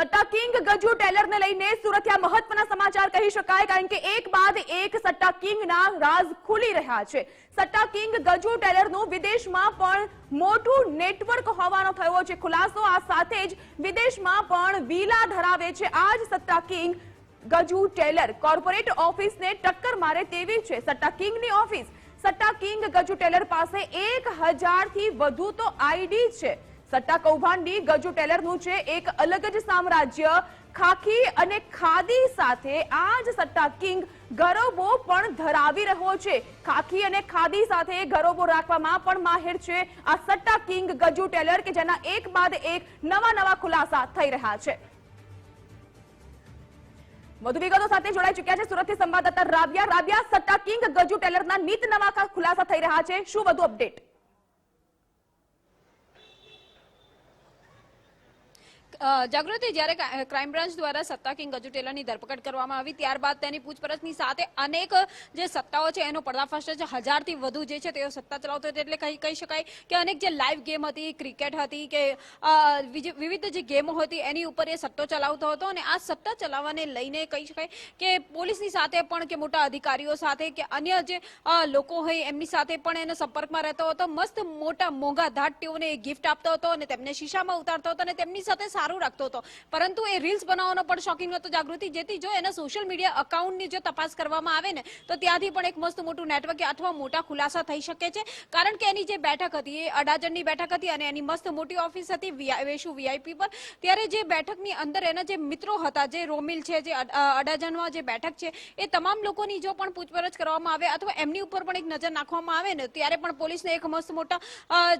સટ્ટા king ગજુ ટેલરને લઈને સુરતના મહત્વના સમાચાર કહી શકાય કારણ કે એક બાદ એક સટ્ટા કિંગના રાજ ખુલી રહ્યા છે સટ્ટા કિંગ ગજુ ટેલરનું વિદેશમાં પણ મોટું નેટવર્ક હોવાનો થયો છે ખુલાસો આ સાથે જ વિદેશમાં પણ વિલા ધરાવે છે આ જ સટ્ટા કિંગ ગજુ ટેલર કોર્પોરેટ ઓફિસને ટક્કર મારે તેવી છે સટ્ટા કિંગની ઓફિસ સટ્ટા કિંગ ગજુ ટેલર પાસે એક હજારથી વધુ તો આઈડી છે સટ્ટા કૌભાંડી ગજુ ટેલરનું છે એક અલગ જ સામ્રાજ્ય. ખાખી અને ખાદી સાથે આ જ સટ્ટા કિંગ ગરોબો પણ ધરાવી રહ્યો છે. ખાખી અને ખાદી સાથે ગરોબો રાખવામાં પણ માહિર છે. આ સટ્ટા કિંગ ગજુ ટેલર કે જેના એક બાદ એક નવા નવા ખુલાસા થઈ રહ્યા છે. વધુ વિગતો સાથે જોડાઈ ચુક્યા છે સુરતથી સંવાદદાતા રાબિયા. રાબિયા, સટ્ટા કિંગ ગજુ ટેલરના નીત નવા ખુલાસા થઈ રહ્યા છે. શું વધુ અપડેટ? જાગૃતિ, જ્યારે ક્રાઇમ બ્રાન્ચ દ્વારા સત્તા કિંગ ગજુટેલાની ધરપકડ કરવામાં આવી, ત્યારબાદ તેની પૂછપરછની સાથે અનેક, જે સત્તાઓ છે, એનો પર્દાફાશ છે હજારથી વધુ જે છે, તેઓ સત્તા ચલાવતો એટલે કહી કહી શકાય કે અનેક જે લાઈવ ગેમ હતી ક્રિકેટ હતી કે વિવિધ જે ગેમો હતી, એની ઉપર એ સટ્ટો ચલાવતો હતો અને આ સટ્ટા ચલાવવાને લઈને કહી શકાય કે પોલીસની સાથે પણ કે મોટા અધિકારીઓ સાથે કે અન્ય જે લોકો હોય, એમની સાથે પણ એનો સંપર્કમાં રહેતો હતો. મસ્ત મોટા મોંઘા ધાટ તેઓને ગિફ્ટ આપતો હતો અને તેમને શીશામાં ઉતારતો હતો અને તેમની સાથે સારું રાખતો હતો. પરંતુ એ રીલ્સ બનાવવાનો પણ શોખીન હતો જાગૃતિ. જેથી જો એના સોશિયલ મીડિયા અકાઉન્ટની જો તપાસ કરવામાં આવે ને, તો ત્યાંથી પણ એક મસ્ત મોટું નેટવર્ક અથવા મોટા ખુલાસા થઈ શકે છે. કારણ કે એની જે બેઠક હતી, એ અડાજણની બેઠક હતી અને એની મસ્ત મોટી ઓફિસ હતી વેશુ વીઆઈપી પર. ત્યારે જે બેઠકની અંદર એના જે મિત્રો હતા, જે રોમિલ છે, જે અડાજણમાં જે બેઠક છે, એ તમામ લોકોની જો પણ પૂછપરછ કરવામાં આવે અથવા એમની ઉપર પણ એક નજર નાખવામાં આવે ને, ત્યારે પણ પોલીસને એક મસ્ત મોટા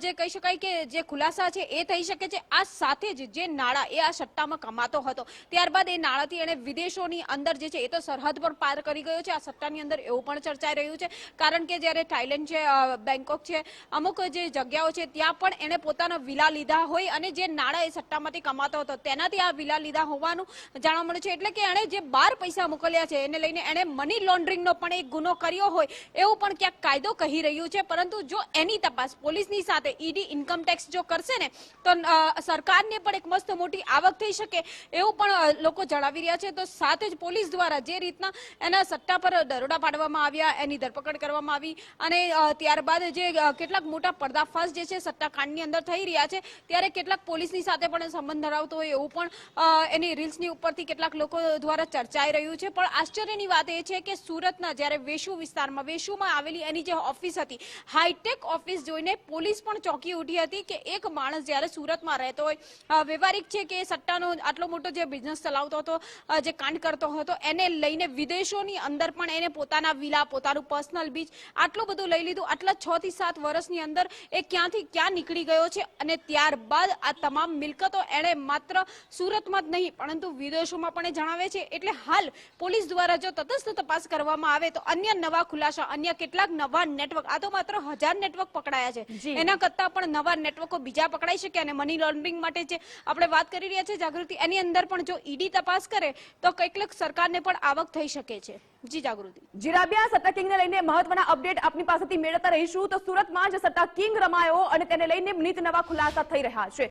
જે કહી શકાય કે જે ખુલાસા છે એ થઈ શકે છે. આ સાથે જ જે નાણાં એ આ સટ્ટામાં કમાતો હતો. ત્યારબાદ એ નાણાંથી એને વિદેશોની અંદર જે છે એ તો સરહદ પર પાર કરી ગયો છે. આ સટ્ટાની અંદર એવું પણ ચર્ચાઈ રહ્યું છે. કારણ કે જ્યારે થાઈલેન્ડ છે બેંકોક છે, અમુક જે જગ્યાઓ છે, ત્યાં પણ એને પોતાના વિલા લીધા હોય અને જે નાણાં એ સટ્ટામાંથી કમાતો હતો. તેનાથી આ વિલા લીધા હોવાનું જાણવા મળ્યું છે. એટલે કે એણે જે બાર પૈસા મોકલ્યા છે, એને લઈને એણે મની લોન્ડરિંગનો પણ એક ગુનો કર્યો હોય એવું પણ ક્યાંક કાયદો કહી રહ્યું છે. પરંતુ જો એની તપાસ પોલીસની સાથે ઈડી ઇન્કમ ટેક્સ જો કરશે ને, તો સરકારને પણ એક મસ્ત મોટી આવક થઈ શકે એવું પણ લોકો જણાવી રહ્યા છે. તો સાથે જ પોલીસ દ્વારા જે રીતના એના સટ્ટા પર દરોડા પાડવામાં આવ્યા, એની ધરપકડ કરવામાં આવી અને ત્યારબાદ જે કેટલાક મોટા પર્દાફાશ જે છે સટ્ટાકાંડની અંદર થઈ રહ્યા છે, ત્યારે કેટલાક પોલીસની સાથે પણ સંબંધ ધરાવતો હોય એવું પણ એની રીલ્સની ઉપરથી કેટલાક લોકો દ્વારા ચર્ચાઈ રહ્યું છે. પણ આશ્ચર્યની વાત એ છે કે સુરતના જ્યારે વેશુ વિસ્તારમાં વેશુમાં આવેલી એની જે ઓફિસ હતી, હાઈટેક ઓફિસ જોઈને પોલીસ પણ ચોંકી ઉઠી હતી કે એક માણસ જ્યારે સુરતમાં રહેતો હોય વ્યવહારિક છે કે સટ્ટાનો આટલો મોટો જે બિઝનેસ ચલાવતો હતો જે કાંડ કરતો હતો એને લઈને વિદેશોની અંદર પણ એને પોતાના વિલા પોતાનું પર્સનલ બીચ આટલું બધું લઈ લીધું. આટલા છ થી સાત વર્ષની અંદર એ ક્યાંથી ક્યાં નીકળી ગયો છે અને ત્યારબાદ આ તમામ મિલકતો એણે માત્ર સુરતમાં જ નહીં પરંતુ વિદેશોમાં પણ એ જણાવે છે. એટલે હાલ પોલીસ દ્વારા જો તટસ્થ તપાસ કરવામાં આવે તો અન્ય નવા ખુલાસા અન્ય કેટલાક નવા નેટવર્ક આ તો માત્ર હજાર નેટવર્ક પકડાયા છે. એના કરતા પણ નવા નેટવર્કો બીજા પકડાઈ શકે અને મની લોન્ડરિંગ માટે જે આપણે વાત કરી રહ્યા છે જાગૃતિ. એની અંદર પણ જો ઈડી તપાસ કરે, તો કેટલીક સરકારને પણ આવક થઈ શકે છે. જી જાગૃતિ. જીરાબિયા સત્તા કિંગને લઈને મહત્વના અપડેટ આપની પાસેથી મેળવતા રહીશું. તો સુરતમાં જ સત્તા કિંગ રમાયો અને તેને લઈને નીત નવા ખુલાસા થઈ રહ્યા છે.